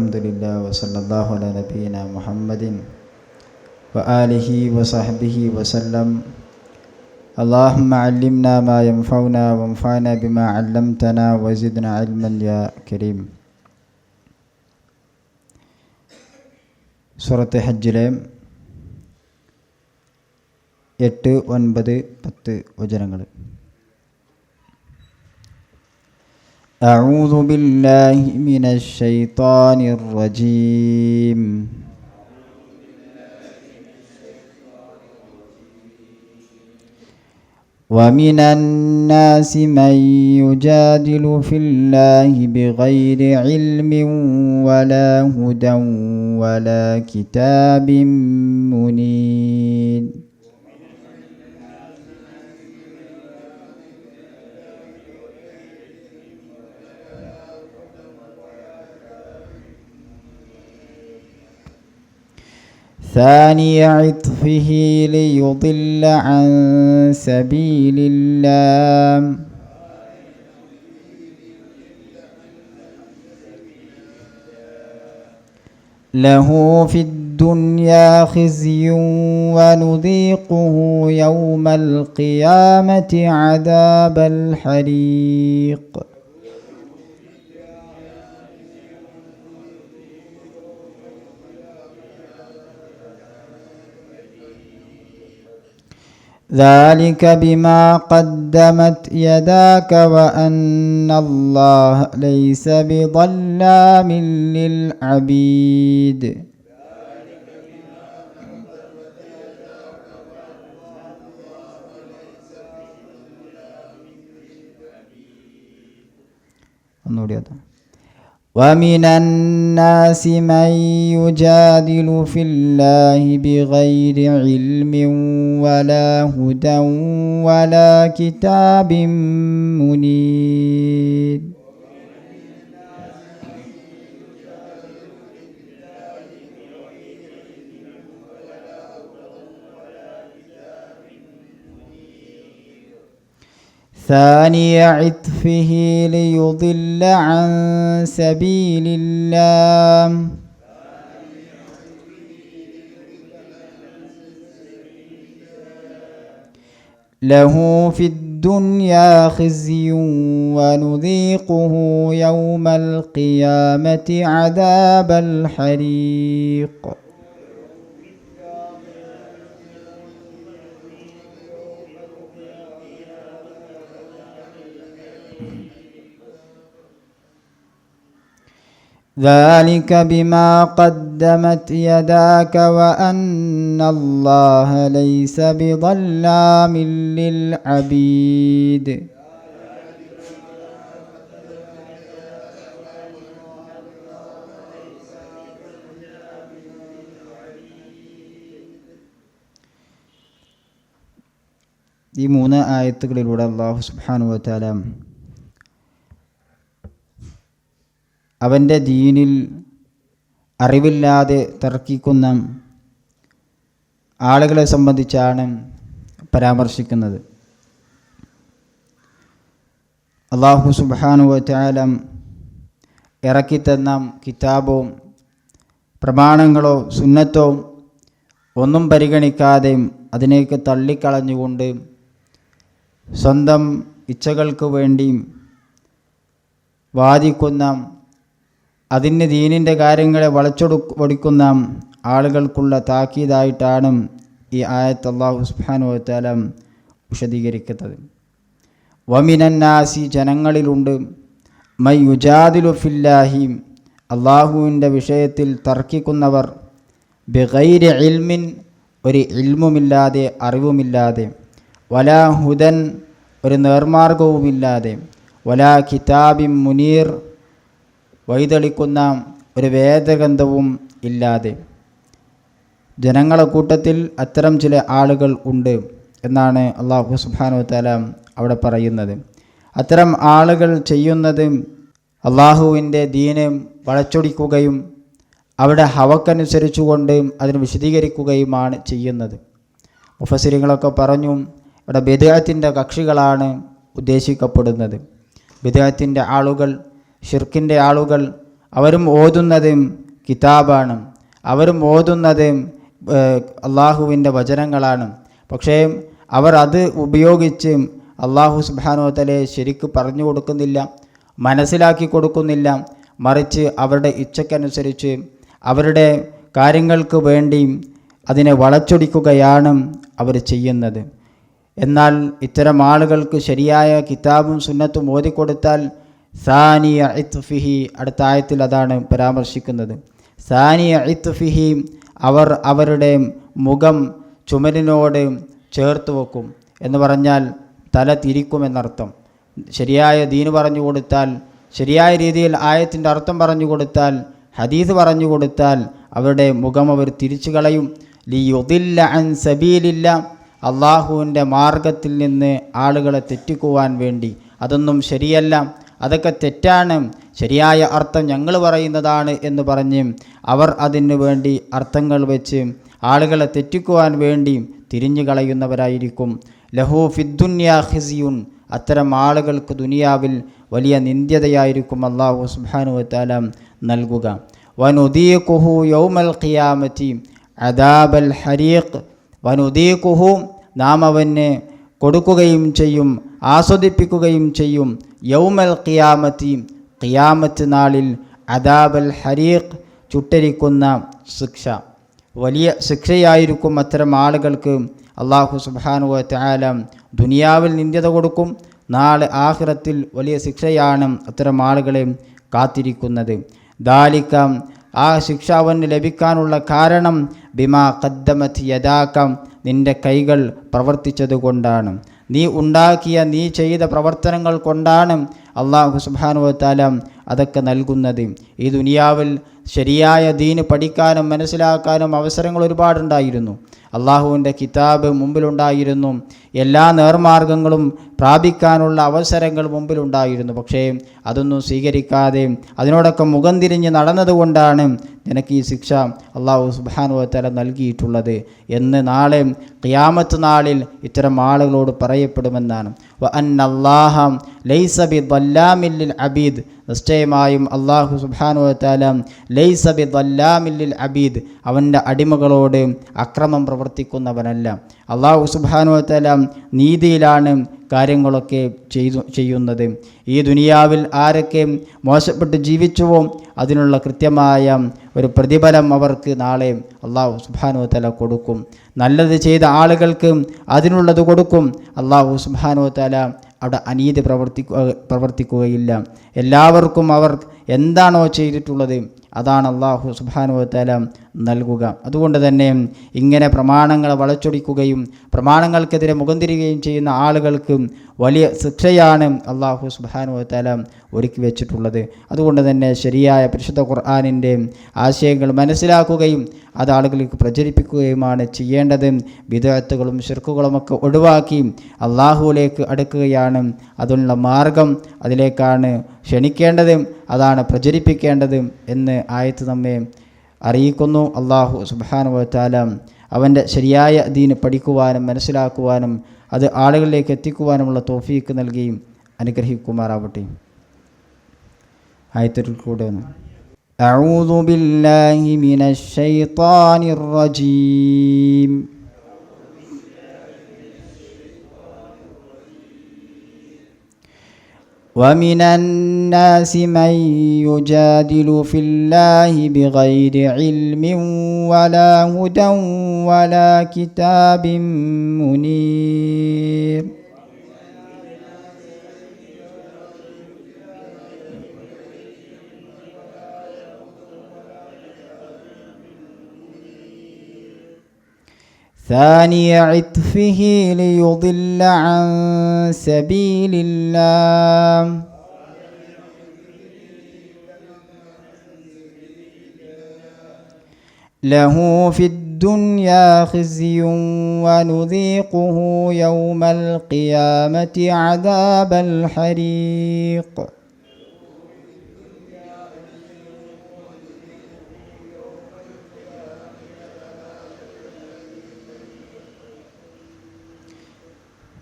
والحمد لله وصلى الله على نبينا محمد وآله وصحبه وسلم اللهم علمنا ما ينفعنا وانفعنا بما علمتنا وزدنا علما يا كريم സൂറത്ത് ഹജ്ജിലെ എട്ട് ഒൻപത് പത്ത് വചനങ്ങൾ أعوذ بالله من الشيطان الرجيم. ومن الناس من يجادل في الله بغير علم ولا هدى ولا كتاب منير. ثاني عطفه ليضل عن سبيل الله. له في الدنيا خزي ونذيقه يوم القيامة عذاب الحريق. ذلك بما قدمت يداك وأن الله ليس بظلام للعبيد. ومن الناس من يجادل في الله بغير علم ولا هدى ولا كتاب منير ثاني عطفه ليضل عن سبيل الله. له في الدنيا خزي ونذيقه يوم القيامة عذاب الحريق. ذلك بما قدمت يداك وأن الله ليس بظلام للعبيد ഈ മൂന്ന് ആയത്തുകളിലൂടെ അള്ളാഹു സുബ്ഹാനു വതാല അവന്റെ ദീനിൽ അറിവില്ലാതെ തർക്കിക്കുന്ന ആളുകളെ സംബന്ധിച്ചാണ് പരാമർശിക്കുന്നത്. അള്ളാഹു സുബാനു വാലം ഇറക്കിത്തന്ന കിതാബോ പ്രമാണങ്ങളോ സുന്നത്തോ ഒന്നും പരിഗണിക്കാതെ അതിനേക്ക് തള്ളിക്കളഞ്ഞുകൊണ്ട് സ്വന്തം ഇച്ഛകൾക്ക് വേണ്ടി വാദിക്കുന്ന അതിന് ദീനിന്റെ കാര്യങ്ങളെ വളച്ചൊടു ആളുകൾക്കുള്ള താക്കീതായിട്ടാണ് ഈ ആയത്ത് അള്ളാഹു സുബാനു വത്താലം വിശദീകരിക്കുന്നത് വമിനന്നാസി ജനങ്ങളിലുണ്ട്. മൈ യുജാദിലു ഫില്ലാഹി അള്ളാഹുവിന്റെ വിഷയത്തിൽ തർക്കിക്കുന്നവർ ബിഗൈരി ഇൽമിൻ ഒരു ഇൽമുമില്ലാതെ അറിവുമില്ലാതെ വലാ ഹുദൻ ഒരു നേർമാർഗവുമില്ലാതെ വലാ കിതാബിം മുനീർ വഴിതെളിക്കുന്ന ഒരു വേദഗന്ധവും ഇല്ലാതെ. ജനങ്ങളെ കൂട്ടത്തിൽ അത്തരം ചില ആളുകൾ ഉണ്ട് എന്നാണ് അള്ളാഹു സുബാനു താല അവിടെ പറയുന്നത്. അത്തരം ആളുകൾ ചെയ്യുന്നത് അള്ളാഹുവിന്റെ ദീനെ വളച്ചൊടിക്കുകയും അവിടെ ഹവക്കനുസരിച്ചുകൊണ്ട് അതിന് വിശദീകരിക്കുകയുമാണ് ചെയ്യുന്നത്. മുഫസിരികളൊക്കെ പറഞ്ഞു ഇവിടെ ബിദാത്തിന്റെ കക്ഷികളാണ് ഉദ്ദേശിക്കപ്പെടുന്നത്. ബിദാത്തിന്റെ ആളുകൾ ഷിർക്കിന്റെ ആളുകൾ അവരും ഓതുന്നതും കിതാബാണ്. അവരും ഓതുന്നതും അള്ളാഹുവിന്റെ വചനങ്ങളാണ്. പക്ഷേ അവർ അത് ഉപയോഗിച്ച് അള്ളാഹു സുബാനോത്തലെ ശരിക്ക് പറഞ്ഞു കൊടുക്കുന്നില്ല മനസ്സിലാക്കി കൊടുക്കുന്നില്ല. മറിച്ച് അവരുടെ ഇച്ഛക്കനുസരിച്ച് അവരുടെ കാര്യങ്ങൾക്ക് വേണ്ടി അതിനെ വളച്ചൊടിക്കുകയാണ് അവർ ചെയ്യുന്നത്. എന്നാൽ ഇത്തരം ആളുകൾക്ക് ശരിയായ കിതാബും സുന്നത്തും ഓതിക്കൊടുത്താൽ സാനിയ ഇത്ഫിഹി അടുത്ത ആയത്തിൽ അതാണ് പരാമർശിക്കുന്നത്. സാനിയ ഇത്ഫിഹി അവർ അവരുടെ മുഖം ചുമരിനോട് ചേർത്ത് വെക്കും എന്ന് പറഞ്ഞാൽ തല തിരിക്കുമെന്നർത്ഥം. ശരിയായ ദീന് പറഞ്ഞു കൊടുത്താൽ ശരിയായ രീതിയിൽ ആയത്തിന്റെ അർത്ഥം പറഞ്ഞു കൊടുത്താൽ ഹദീസ് പറഞ്ഞു കൊടുത്താൽ അവരുടെ മുഖം അവർ തിരിച്ചു കളയും. ലി യുദില്ല അൻ സബീലില്ല അള്ളാഹുവിന്റെ മാർഗത്തിൽ നിന്ന് ആളുകളെ തെറ്റിക്കുവാൻ വേണ്ടി. അതൊന്നും ശരിയല്ല. അതൊക്കെ തെറ്റാണ്. ശരിയായ അർത്ഥം ഞങ്ങൾ പറയുന്നതാണ് എന്ന് പറഞ്ഞ് അവർ അതിനു വേണ്ടി അർത്ഥങ്ങൾ വെച്ച് ആളുകളെ തെറ്റിക്കുവാൻ വേണ്ടി തിരിഞ്ഞു കളയുന്നവരായിരിക്കും. ലഹു ഫിദ്ദുന്യാ ഹിസിയുൻ അത്തരം ആളുകൾക്ക് ദുനിയാവിൽ വലിയ നിന്ദ്യതയായിരിക്കും അള്ളാഹു സുബാനുവത്താല നൽകുക. വനുദീഖുഹു യൗമൽ ഖിയാമത്തി അദാബൽ ഹരീഖ്. വനുദീഖുഹു. നാം അവന് കൊടുക്കുകയും ചെയ്യും ആസ്വദിപ്പിക്കുകയും ചെയ്യും. യൗമൽ ഖിയാമത്തി ഖിയാമത്ത് നാളിൽ അദാബൽ ഹരീഖ് ചുട്ടരിക്കുന്ന ശിക്ഷ. വലിയ ശിക്ഷയായിരിക്കും അത്തരം ആളുകൾക്ക്. അള്ളാഹു സുബാനുവ തയാല ദുനിയാവിൽ നിന്ദ്യത കൊടുക്കും നാളെ ആഹ്റത്തിൽ വലിയ ശിക്ഷയാണ് അത്തരം ആളുകളെ കാത്തിരിക്കുന്നത്. ദാലിക്ക ആ ശിക്ഷ അവന് ലഭിക്കാനുള്ള കാരണം ബിമാ കദ്ദമത് യഥാക്കം നിന്റെ കൈകൾ പ്രവർത്തിച്ചതുകൊണ്ടാണ്. നീ ഉണ്ടാക്കിയ നീ ചെയ്ത പ്രവർത്തനങ്ങൾ കൊണ്ടാണ് അള്ളാഹു സുബാനുവത്താല അതൊക്കെ നൽകുന്നത്. ഈ ദുനിയാവിൽ ശരിയായ ദീന് പഠിക്കാനും മനസ്സിലാക്കാനും അവസരങ്ങൾ ഒരുപാടുണ്ടായിരുന്നു. അള്ളാഹുവിന്റെ കിതാബ് മുമ്പിലുണ്ടായിരുന്നു. എല്ലാ നേർമാർഗങ്ങളും പ്രാപിക്കാനുള്ള അവസരങ്ങൾ മുമ്പിലുണ്ടായിരുന്നു. പക്ഷേ അതൊന്നും സ്വീകരിക്കാതെ അതിനോടൊക്കെ മുഖം തിരിഞ്ഞ് നടന്നതുകൊണ്ടാണ് നിനക്ക് ഈ ശിക്ഷ അള്ളാഹു സുബാനുവത്തല നൽകിയിട്ടുള്ളത് എന്ന് നാളെ ക്യാമത്ത് നാളിൽ ഇത്തരം ആളുകളോട് പറയപ്പെടുമെന്നാണ്. അന്നല്ലാഹം ലൈസബി ദല്ലാമില്ലിൽ അബീദ്. നിശ്ചയമായും അള്ളാഹു സുബാനുവത്താല ലൈസബി ദല്ലാമില്ലിൽ അബീദ്. അവന്റെ അടിമകളോട് അക്രമം പ്രവർത്തിക്കുന്നവനല്ല. അള്ളാഹു സുബാനുവത്താല നീതിയിലാണ് കാര്യങ്ങളൊക്കെ ചെയ്തു ചെയ്യുന്നത്. ഈ ദുനിയാവിൽ ആരൊക്കെ മോശപ്പെട്ട് ജീവിച്ചുവോ അതിനുള്ള കൃത്യമായ ഒരു പ്രതിഫലം അവർക്ക് നാളെ അള്ളാഹു സുബാനു തല കൊടുക്കും. നല്ലത് ചെയ്ത ആളുകൾക്ക് അതിനുള്ളത് കൊടുക്കും. അള്ളാഹു സുബാനു തല അവിടെ അനീതി പ്രവർത്തിക്കുക പ്രവർത്തിക്കുകയില്ല. എല്ലാവർക്കും അവർ എന്താണോ ചെയ്തിട്ടുള്ളത് അതാണ് അള്ളാഹു സുബാനുവത്തല നൽകുക. അതുകൊണ്ട് തന്നെ ഇങ്ങനെ പ്രമാണങ്ങളെ വളച്ചൊടിക്കുകയും പ്രമാണങ്ങൾക്കെതിരെ മുഖം തിരികുകയും ചെയ്യുന്ന ആളുകൾക്ക് വലിയ ശിക്ഷയാണ് അള്ളാഹു സുബാനുവത്തല ഒരുക്കി വെച്ചിട്ടുള്ളത്. അതുകൊണ്ട് തന്നെ ശരിയായ പരിശുദ്ധ ഖുർആാനിന്റെ ആശയങ്ങൾ മനസ്സിലാക്കുകയും അത് ആളുകൾക്ക് പ്രചരിപ്പിക്കുകയുമാണ് ചെയ്യേണ്ടത്. വിദഗ്ധകളും ശിർക്കുകളുമൊക്കെ ഒഴിവാക്കി അള്ളാഹുവിലേക്ക് അടുക്കുകയാണ്. അതിനുള്ള മാർഗം അതിലേക്കാണ് ക്ഷണിക്കേണ്ടത് അതാണ് പ്രചരിപ്പിക്കേണ്ടത് എന്ന് ആയത്ത് നമ്മെ അറിയിക്കുന്നു അള്ളാഹു സുബാനുവത്താല അവൻ്റെ ശരിയായ ദീന് പഠിക്കുവാനും മനസ്സിലാക്കുവാനും അത് ആളുകളിലേക്ക് എത്തിക്കുവാനുമുള്ള തോഫീക്ക് നൽകുകയും അനുഗ്രഹിക്കുമാറാവട്ടെ ആയത്തിൽ കൂടെ ഒന്ന് أعوذ بالله من الشيطان الرجيم ومن الناس من يجادل في الله بغير علم ولا هدى ولا كتاب منير. ثاني عطفه ليضل عن سبيل الله. له في الدنيا خزي ونذيقه يوم القيامة عذاب الحريق.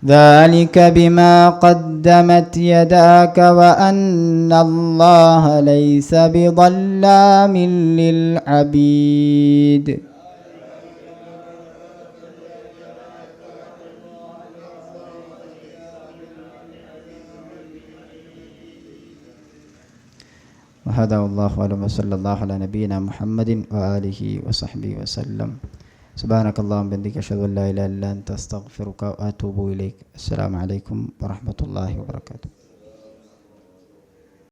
ذلك بما قدمت يداك وأن الله ليس بظلام للعبيد وهذا والله أعلم وصلى الله على نبينا محمد وآله وصحبه وسلم. سبحانك اللهم بحمدك أشهد أن لا إله إلا أنت أستغفرك وأتوب إليك السلام عليكم ورحمة الله وبركاته